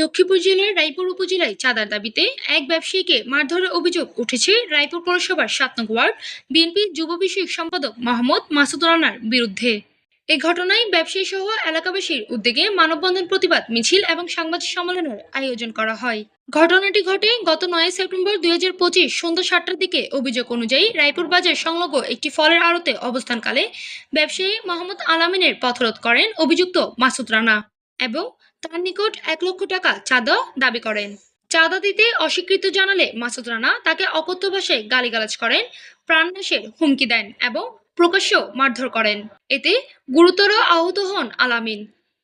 লক্ষ্মীপুর জেলার রায়পুর উপজেলায় চাঁদার দাবিতে এক ব্যবসায়ীকে মারধরের অভিযোগ উঠেছে রায়পুর পৌরসভার সাত নং ওয়ার্ড বিএনপি যুব বিষয়ক সম্পাদক মোহাম্মদ মাসুদ রানার বিরুদ্ধে। এ ঘটনায় ব্যবসায়ী সহ এলাকাবাসীর উদ্যোগে মানববন্ধন প্রতিবাদ, মিছিল এবং সাংবাদিক সম্মেলনের আয়োজন করা হয়। ঘটনাটি ঘটে গত নয় সেপ্টেম্বর দুই হাজার পঁচিশ সন্ধ্যা সাতটার দিকে। অভিযোগ অনুযায়ী রায়পুর বাজার সংলগ্ন একটি ফলের আড়তে অবস্থানকালে ব্যবসায়ী মোহাম্মদ আলামিনের পথরোধ করেন অভিযুক্ত মাসুদ রানা। এবং তার নিকট এক লক্ষ টাকা চাঁদা দাবি করেন। চাঁদা দিতে অস্বীকৃত জানালে মাসুদ রানা তাকে অকথ্য ভাষায় গালিগালাজ করেন, প্রাণনাশের হুমকি দেন এবং প্রকাশ্য মারধর করেন। এতে গুরুতর আহত হন আলামিন,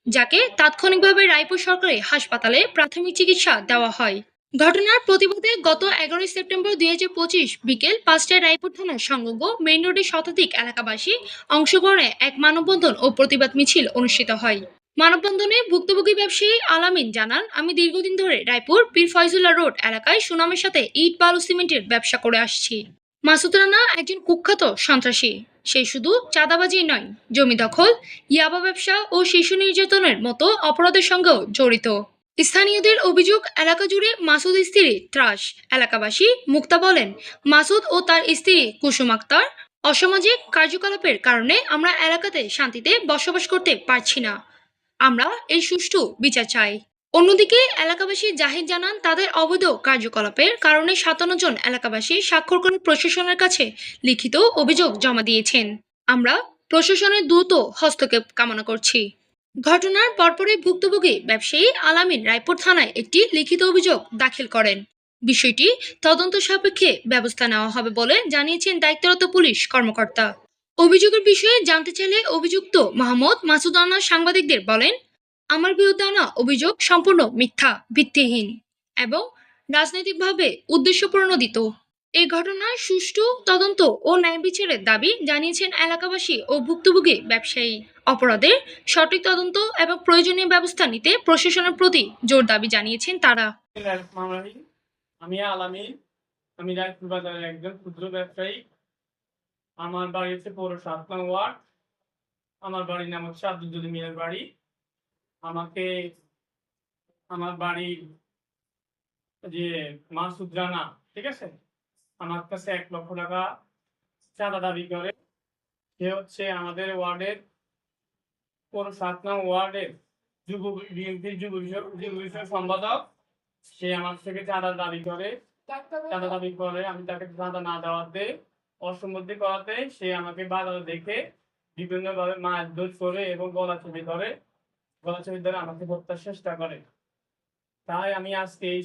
যাকে তাৎক্ষণিকভাবে রায়পুর সরকারি হাসপাতালে প্রাথমিক চিকিৎসা দেওয়া হয়। ঘটনার প্রতিবাদে গত এগারোই সেপ্টেম্বর দুই হাজার পঁচিশ বিকেল পাঁচটায় রায়পুর থানার সংলগ্ন মেইন রোডে শতাধিক এলাকাবাসী অংশগ্রহণে এক মানববন্ধন ও প্রতিবাদ মিছিল অনুষ্ঠিত হয়। মানববন্ধনে ভুক্তভোগী ব্যবসায়ী আলামিন জানান, আমি দীর্ঘদিন ধরে রায়পুর পীর ফয়জুল্লাহ রোড এলাকায় সুনামের সাথে ইট, বালু, সিমেন্টের ব্যবসা করে আসছি। মাসুদ রানা একজন কুখ্যাত সন্ত্রাসী। সে শুধু চাঁদাবাজি নয়, জমি দখল, ইয়াবা ব্যবসা ও শিশু নির্যাতনের মতো অপরাধের সঙ্গেও জড়িত। স্থানীয়দের অভিযোগ, এলাকা জুড়ে মাসুদ স্ত্রী ত্রাস। এলাকাবাসী মুক্তা বলেন, মাসুদ ও তার স্ত্রী কুসুম আক্তার অসামাজিক কার্যকলাপের কারণে আমরা এলাকাতে শান্তিতে বসবাস করতে পারছি না। আমরা এই সুষ্ঠু বিচার চাই। অন্যদিকে, এলাকাবাসী জাহির জানান তাদের অবৈধ কার্যকলাপের কারণে সাতান্ন জন এলাকাবাসী স্বাক্ষর করে প্রশাসনের কাছে লিখিত অভিযোগ জমা দিয়েছেন। আমরা প্রশাসনের দ্রুত হস্তক্ষেপ কামনা করছি। ঘটনার পরপরই ভুক্তভোগী ব্যবসায়ী আলামিন রায়পুর থানায় একটি লিখিত অভিযোগ দাখিল করেন। বিষয়টি তদন্ত সাপেক্ষে ব্যবস্থা নেওয়া হবে বলে জানিয়েছেন দায়িত্বরত পুলিশ কর্মকর্তা। অভিযোগের বিষয়ে জানতে চাইলে অভিযুক্ত মাহমুদ মাসুদ আনা সাংবাদিকদের বলেন, আমার বিরুদ্ধে আনা অভিযোগ সম্পূর্ণ মিথ্যা, ভিত্তিহীন এবং রাজনৈতিকভাবে উদ্দেশ্যপ্রণোদিত। এই ঘটনার সুষ্ঠু তদন্ত ও ন্যায় বিচারের দাবি জানিয়েছেন এলাকাবাসী ও ভুক্তভোগী ব্যবসায়ী। অপরাধের সঠিক তদন্ত এবং প্রয়োজনীয় ব্যবস্থা নিতে প্রশাসনের প্রতি জোর দাবি জানিয়েছেন তারা। আমি আলামী। আমি রায়পুর বাজারের একজন ক্ষুদ্র ব্যবসায়ী। আমার বাড়ি হচ্ছে পৌর সাত নং ওয়ার্ড। আমার বাড়ির নাম হচ্ছে আব্দুল মিয়ার বাড়ি। আমাকে আমার বাড়ির যে মাসুদ রানা ঠিক আছে? আমার কাছে এক লক্ষ টাকা চাঁদা দাবি করে। সে হচ্ছে আমাদের ওয়ার্ডের পৌর সাত নং ওয়ার্ডের যুব বিএনপির যুব বিষয় যুব বিষয় সম্পাদক। সে আমার থেকে চাঁদা দাবি করে। চাঁদা দাবি করে আমি তাকে চাঁদা না দেওয়াতে অসম্মতি করাতে সে আমাকে বাধা দেখে বিভিন্ন ভাবে মারধর করে এবং গলা চেপে ধরে, গলা চেপে ধরে আমাকে হত্যার চেষ্টা করে। তাই আমি আজকে এই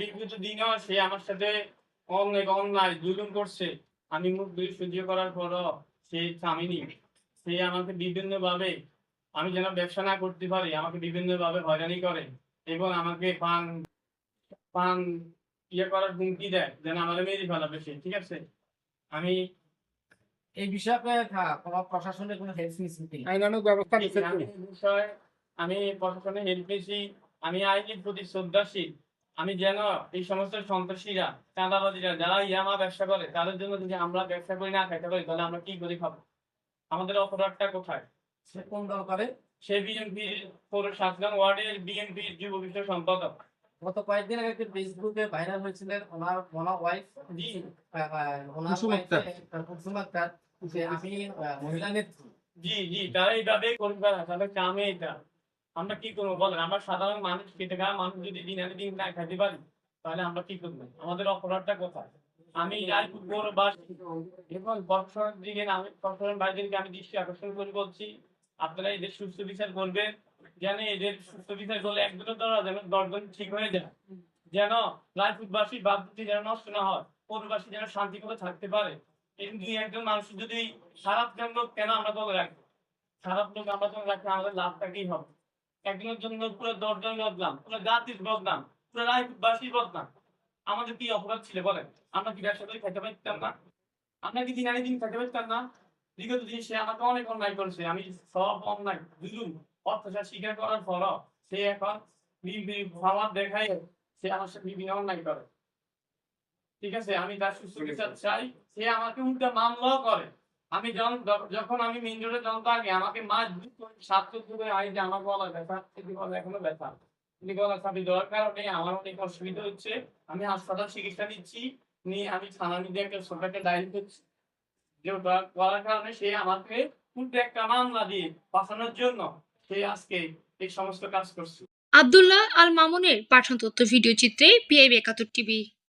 বিগত দিনেও সে আমার সাথে অনেক অন্যায় জুলুম করছে। আমি মুখ দুই সহ্য করার পরও সে থামিনি। সে আমাকে বিভিন্ন ভাবে আমি যেন ব্যবসা না করতে পারি, আমাকে বিভিন্ন ভাবে হয়রানি করে এবং আমাকে পান পান ইয়ে করার হুমকি দেয় যেন আমাদের মেরে ফেলাবে সে ঠিক আছে? আমি এই বিষয়ে প্রশাসনের কোনো হেল্প নিচ্ছেন কিনা আইনানুগ ব্যবস্থা আমি বিষয়ে আমি প্রশাসনে হেল্প নিয়েছি আমি আইনের প্রতি শ্রদ্ধাশীল আমি যেন এই সমস্ত সন্ত্রাসীরা চাঁদাবাদীরা যারা ইয়ামা ব্যবসা করে তাদের জন্য যদি আমরা ব্যবসা করি না খাইতে পারি তাহলে আমরা কি করে খাব? আমাদের অপরাধটা কোথায়? সে কোন দল করে? সে বিএনপির পৌর সাতগান ওয়ার্ডের বিএনপির যুব বিষয় সম্পাদক। গত কয়েকদিন আগে একটি ফেসবুকে ভাইরাল হয়েছিলেন ওনার ওনার ওয়াইফ ওনার কুসুম আক্তার। যে আমি মহিলা নেত্রী। জি জি তারা এইভাবে করবে না তাদের কামে এটা আমরা কি করব বলেন আমরা সাধারণ মানুষ খেটে খাওয়া মানুষ যদি দিন আনে দিন না খাইতে পারি তাহলে আমরা কি করব? আমাদের অপরাধটা কোথায়? আমি রায়পুর পৌরবাসী এবং প্রশাসনের দিকে আমি প্রশাসনের বাইরেকে আমি দৃষ্টি আকর্ষণ করে বলছি আপনারা এদের সুস্থ বিচার করবেন। যেন এদের সুস্থ করলে একজনের দ্বারা যেন দশজন ঠিক হয়ে যায়। যেন যেন নষ্ট না হয়, পৌরবাসী যেন শান্তি করে থাকতে পারে। একজন মানুষ যদি খারাপ জন্য কেন আমরা রাখব? খারাপ লোক আমরা রাখলে আমাদের লাভটা কি হবে? একজনের জন্য পুরো দশজন পুরো জাতির পুরো আমাদের কি অপরাধ ছিল বলেন? আমরা কি ব্যবসা করে খেতে পারতাম না? আমরা কি দিন দিন খেতে পারতাম না? বিগত দিন সে আমাকে অনেক অন্যায় করেছে, আমি সব অন্যায়, জুলুম। অত্যাচার স্বীকার করার পরও সে এখন দেখায় সে আমার সাথে বিভিন্ন অন্যায় করে। ঠিক আছে? আমি তার সুস্থ বিচার চাই। সে আমাকে উল্টা মামলাও করে। আমি যখন আমি মেন রোডে যখন থাকি আমাকে মাছ সাত চোদ্দ করে আই যে আমার গলা ব্যথা। এদিকে গলা এখনও ব্যথা। গলা চাপি দেওয়ার কারণে আমার অনেক অসুবিধা হচ্ছে। আমি হাসপাতাল চিকিৎসা নিচ্ছি। নিয়ে আমি থানা নিতে একটা একটা ডায়েরি করছি যে করার কারণে সে আমাকে উল্টো একটা মামলা দিয়ে বাঁচানোর জন্য আবদুল্লাহ আল মামুনের পাঠান তথ্য ভিডিও চিত্রে পিআইবি একাত্তর টিভি।